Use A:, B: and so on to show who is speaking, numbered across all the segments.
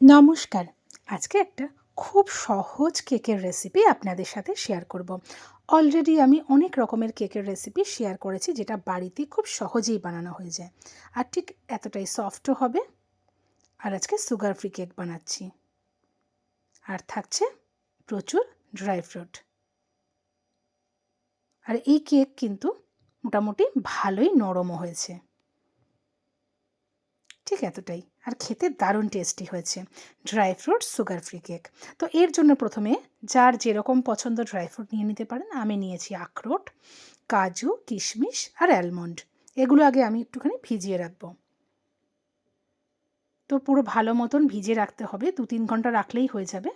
A: নমস্কার। আজকে একটা খুব সহজ কেকের রেসিপি আপনাদের সাথে শেয়ার করব। অলরেডি আমি অনেক রকমের কেকের রেসিপি শেয়ার করেছি, যেটা বাড়িতে খুব সহজেই বানানো হয়ে যায়। আর ঠিক এতটাই সফটও হবে। আর আজকে সুগার ফ্রি কেক বানাচ্ছি। আর থাকছে প্রচুর ড্রাই ফ্রুট আর এই কেক কিন্তু মোটামুটি ভালোই নরমও হয়েছে। ঠিক এতটাই। আর খেতে দারুণ টেস্টি হয়েছে। Dry fruit sugar free cake তো এর জন্য প্রথমে যার যেরকম পছন্দ ড্রাই ফ্রুট নিয়ে নিতে পারেন, আমি নিয়েছি আখরোট, কাজু, কিশমিশ আর অ্যালমন্ড এগুলো আগে আমি একটুখানি ভিজিয়ে রাখব। তো পুরো ভালো মতন ভিজিয়ে রাখতে হবে। দু তিন ঘণ্টা রাখলেই হয়ে যাবে।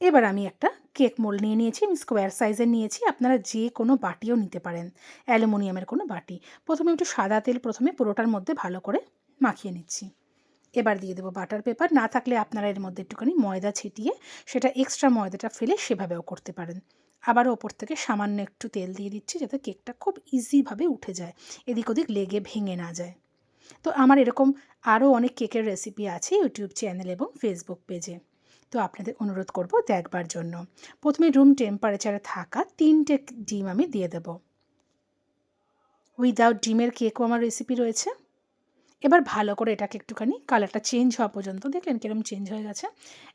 A: এবার আমি একটা কেক মোল নিয়ে নিয়েছি, আমি স্কোয়ার সাইজের নিয়েছি, আপনারা যে কোনো বাটিও নিতে পারেন, অ্যালুমিনিয়ামের কোনো বাটি। প্রথমে একটু সাদা তেল প্রথমে পুরোটার মধ্যে ভালো করে মাখিয়ে নিচ্ছি। এবার দিয়ে দেবো বাটার পেপার, না থাকলে আপনারা এর মধ্যে একটুখানি ময়দা ছিটিয়ে সেটা এক্সট্রা ময়দাটা ফেলে সেভাবেও করতে পারেন। আবার ওপর থেকে সামান্য একটু তেল দিয়ে দিচ্ছি যাতে কেকটা খুব ইজিভাবে উঠে যায়, এদিক ওদিক লেগে ভেঙে না যায়। তো আমার এরকম আরও অনেক কেকের রেসিপি আছে ইউটিউব চ্যানেল এবং ফেসবুক পেজে তো আপনাদের অনুরোধ করব দেখবার জন্য। প্রথমে রুম টেম্পারেচারে থাকা তিনটে ডিম আমি দিয়ে দেব। উইদাউট ডিমের কেকও আমার রেসিপি রয়েছে। এবার ভালো করে এটাকে একটুখানি কালারটা চেঞ্জ হওয়া পর্যন্ত দেখলেন কিরম চেঞ্জ হয়ে গেছে।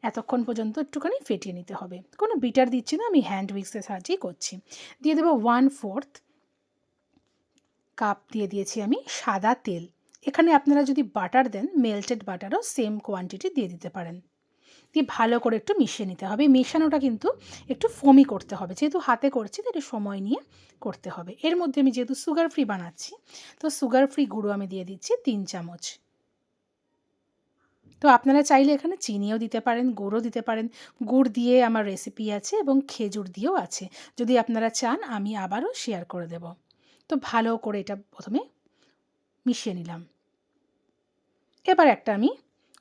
A: এতক্ষণ পর্যন্ত একটুখানি ফেটিয়ে নিতে হবে। কোনো বিটার দিচ্ছি না, আমি হ্যান্ড উইক্সের সাহায্যেই করছি। দিয়ে দেবো ওয়ান ফোর্থ কাপ দিয়ে দিয়েছি আমি সাদা তেল। এখানে আপনারা যদি বাটার দেন মেল্টেড বাটারও সেম কোয়ান্টিটি দিয়ে দিতে পারেন। দিয়ে ভালো করে একটু মিশিয়ে নিতে হবে। মেশানোটা কিন্তু একটু ফোমি করতে হবে। যেহেতু হাতে করছি তো একটু সময় নিয়ে করতে হবে। এর মধ্যে আমি যেহেতু সুগার ফ্রি বানাচ্ছি, তো সুগার ফ্রি গুঁড়ো আমি দিয়ে দিচ্ছি তিন চামচ। তো আপনারা চাইলে এখানে চিনিও দিতে পারেন গুড়ও দিতে পারেন। গুড় দিয়ে আমার রেসিপি আছে এবং খেজুর দিয়েও আছে। যদি আপনারা চান, আমি আবারও শেয়ার করে দেব। তো ভালো করে এটা প্রথমে মিশিয়ে নিলাম। এবার একটা আমি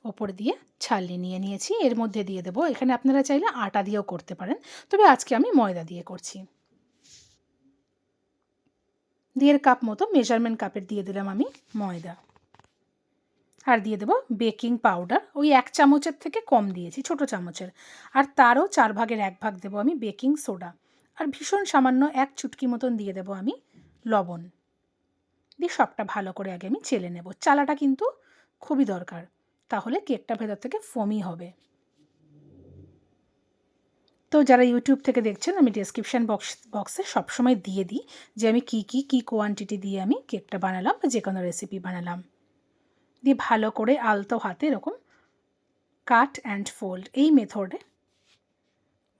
A: ওপর দিয়ে ছালনি নিয়ে নিয়েছি। এর মধ্যে দিয়ে দেবো। এখানে আপনারা চাইলে আটা দিয়েও করতে পারেন। তবে আজকে আমি ময়দা দিয়ে করছি। দেড় কাপ মতো মেজারমেন্ট কাপের দিয়ে দিলাম আমি ময়দা। আর দিয়ে দেবো বেকিং পাউডার। ওই এক চামচের থেকে কম দিয়েছি, ছোট চামচের। আর তারও চার ভাগের এক ভাগ দেবো আমি বেকিং সোডা। আর ভীষণ সামান্য এক চুটকি মতন দিয়ে দেবো আমি লবণ। দিয়ে সবটা ভালো করে আগে আমি চেলে নেব। চালাটা কিন্তু খুবই দরকার। তাহলে কেকটা ভেতর থেকে ফোমি হবে। তো যারা ইউটিউব থেকে দেখছেন, আমি ডিসক্রিপশান বক্স বক্সে সবসময় দিয়ে দিই যে আমি কি কি কি কোয়ান্টিটি দিয়ে আমি কেকটা বানালাম বা যে কোনো রেসিপি বানালাম। দিয়ে ভালো করে আলতো হাতে এরকম কাট অ্যান্ড ফোল্ড এই মেথডে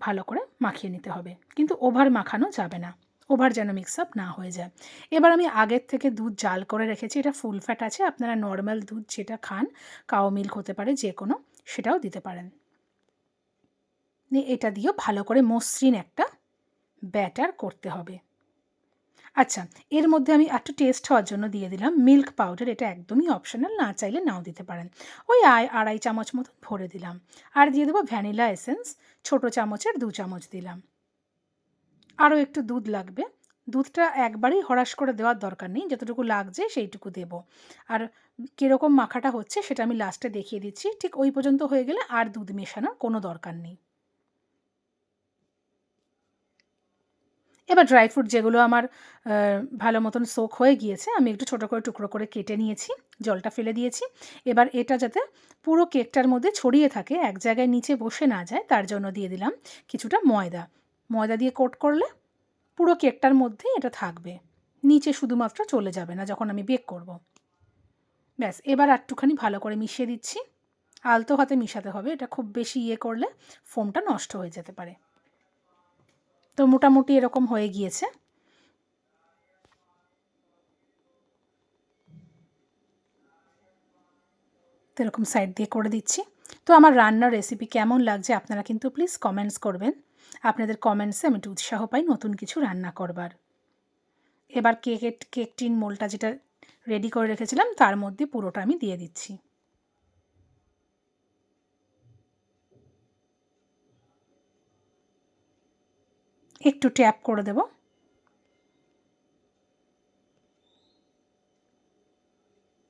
A: ভালো করে মাখিয়ে নিতে হবে। কিন্তু ওভার মাখানো যাবে না। ওভার যেন মিক্স আপ না হয়ে যায়। এবার আমি আগের থেকে দুধ জাল করে রেখেছি। এটা ফুল ফ্যাট আছে। আপনারা নর্মাল দুধ যেটা খান কাও মিল্ক হতে পারে যে কোনো সেটাও দিতে পারেন। এটা দিয়েও ভালো করে মসৃণ একটা ব্যাটার করতে হবে। আচ্ছা এর মধ্যে আমি একটু টেস্ট হওয়ার জন্য দিয়ে দিলাম মিল্ক পাউডার এটা একদমই অপশনাল না চাইলে নাও দিতে পারেন। ওই আয় আড়াই চামচ মতন ভরে দিলাম। আর দিয়ে দেবো ভ্যানিলা এসেন্স ছোটো চামচের দু চামচ দিলাম। আরও একটু দুধ লাগবে। দুধটা একবারেই হরাস করে দেওয়ার দরকার নেই, যতটুকু লাগছে সেইটুকু দেব। আর কীরকম মাখাটা হচ্ছে সেটা আমি লাস্টে দেখিয়ে দিচ্ছি। ঠিক ওই পর্যন্ত হয়ে গেলে আর দুধ মেশানোর কোনো দরকার নেই। এবার ড্রাই ফ্রুট যেগুলো আমার ভালো মতন সোক হয়ে গিয়েছে, আমি একটু ছোটো করে টুকরো করে কেটে নিয়েছি, জলটা ফেলে দিয়েছি। এবার এটা যাতে পুরো কেকটার মধ্যে ছড়িয়ে থাকে, এক জায়গায় নিচে বসে না যায়, তার জন্য দিয়ে দিলাম কিছুটা ময়দা। ময়দা দিয়ে কোট করলে পুরো কেকটার মধ্যে এটা থাকবে। নিচে শুধুমাত্র চলে যাবে না যখন আমি বেক করব। ব্যাস, এবার একটুখানি ভালো করে মিশিয়ে দিচ্ছি। আলতো হাতে মিশাতে হবে, এটা খুব বেশি ইয়ে করলে ফোমটা নষ্ট হয়ে যেতে পারে। তো মোটামুটি এরকম হয়ে গিয়েছে। তো এরকম সাইড দিয়ে করে দিচ্ছি। তো আমার রান্নার রেসিপি কেমন লাগছে আপনারা কিন্তু প্লিজ কমেন্টস করবেন। আপনাদের কমেন্টসে আমি একটু উৎসাহ পাই নতুন কিছু রান্না করবার। এবার কেকের কেক টিন মোলটা যেটা রেডি করে রেখেছিলাম, তার মধ্যে পুরোটা আমি দিয়ে দিচ্ছি। একটু ট্যাপ করে দেব।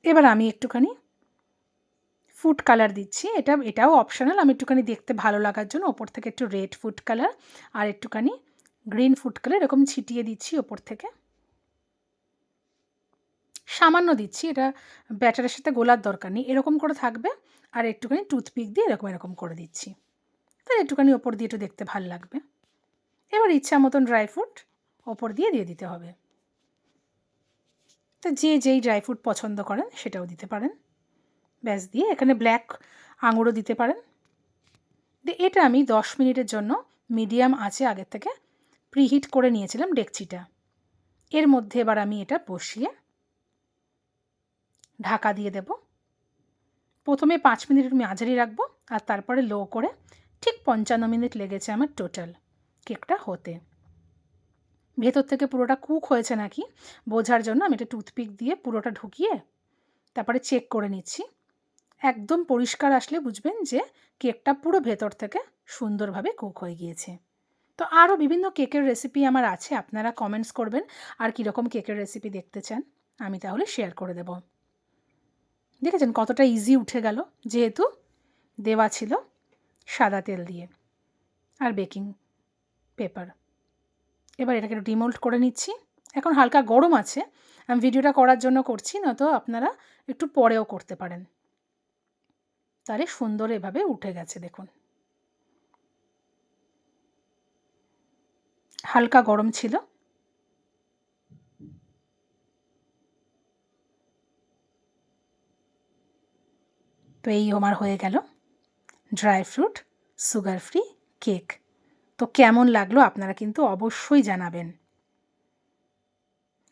A: এবার আমি একটুখানি ফুড কালার দিচ্ছি। এটা, এটাও অপশনাল আমি একটুখানি দেখতে ভালো লাগার জন্য ওপর থেকে একটু রেড ফুড কালার আর একটুখানি গ্রিন ফুড কালার এরকম ছিটিয়ে দিচ্ছি ওপর থেকে। সামান্য দিচ্ছি। এটা ব্যাটারের সাথে গোলার দরকার নেই। এরকম করে থাকবে আর একটুখানি টুথপিক দিয়ে এরকম এরকম করে দিচ্ছি। তাহলে একটুখানি ওপর দিয়ে একটু দেখতে ভালো লাগবে। এবার ইচ্ছা মতন ড্রাই ফ্রুট ওপর দিয়ে দিয়ে দিতে হবে। তো যে যেই ড্রাই ফ্রুট পছন্দ করেন সেটাও দিতে পারেন। ব্যাস দিয়ে এখানে ব্ল্যাক আঙুরও দিতে পারেন। দিয়ে এটা আমি দশ মিনিটের জন্য মিডিয়াম আঁচে আগের থেকে প্রিহিট করে নিয়েছিলাম ডেকচিটা। এর মধ্যে এবার আমি এটা বসিয়ে ঢাকা দিয়ে দেব। প্রথমে পাঁচ মিনিট মাঝারি রাখব আর তারপরে লো করে ঠিক পঞ্চান্ন মিনিট লেগেছে আমার টোটাল কেকটা হতে। ভেতর থেকে পুরোটা কুক হয়েছে নাকি বোঝার জন্য আমি একটা টুথপিক দিয়ে পুরোটা ঢুকিয়ে তারপরে চেক করে নিচ্ছি। একদম পরিষ্কার আসলে বুঝবেন যে কেকটা পুরো ভেতর থেকে সুন্দরভাবে কুক হয়ে গিয়েছে। তো আরও বিভিন্ন কেকের রেসিপি আমার আছে, আপনারা কমেন্টস করবেন আর কীরকম কেকের রেসিপি দেখতে চান, আমি তাহলে শেয়ার করে দেব। দেখেছেন কতটা ইজি উঠে গেল, যেহেতু দেওয়া ছিল সাদা তেল দিয়ে আর বেকিং পেপার এবার এটাকে একটু ডিমোল্ড করে নিচ্ছি। এখন হালকা গরম আছে, আমি ভিডিওটা করার জন্য করছি না তো আপনারা একটু পরেও করতে পারেন। তাহলে সুন্দর এভাবে উঠে গেছে, দেখুন। হালকা গরম ছিল। তো এই আমার হয়ে গেল dry fruit, sugar free, cake. তো কেমন লাগল আপনারা কিন্তু অবশ্যই জানাবেন।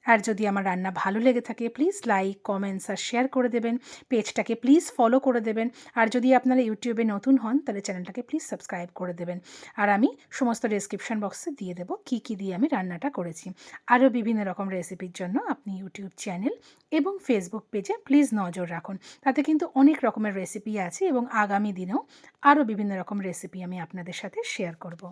A: আর যদি আমার রান্না ভালো লেগে থাকে প্লিজ লাইক কমেন্টস আর শেয়ার করে দেবেন। পেজটাকে প্লিজ ফলো করে দেবেন। আর যদি আপনারা ইউটিউবে নতুন হন, তাহলে চ্যানেলটাকে প্লিজ সাবস্ক্রাইব করে দেবেন। আর আমি সমস্ত ডেসক্রিপশন বক্সে দিয়ে দেবো কী কী দিয়ে আমি রান্নাটা করেছি। আরও বিভিন্ন রকম রেসিপির জন্য আপনি ইউটিউব চ্যানেল এবং ফেসবুক পেজে প্লিজ নজর রাখুন। তাতে কিন্তু অনেক রকমের রেসিপি আছে এবং আগামী দিনেও আরও বিভিন্ন রকম রেসিপি আমি আপনাদের সাথে শেয়ার করব।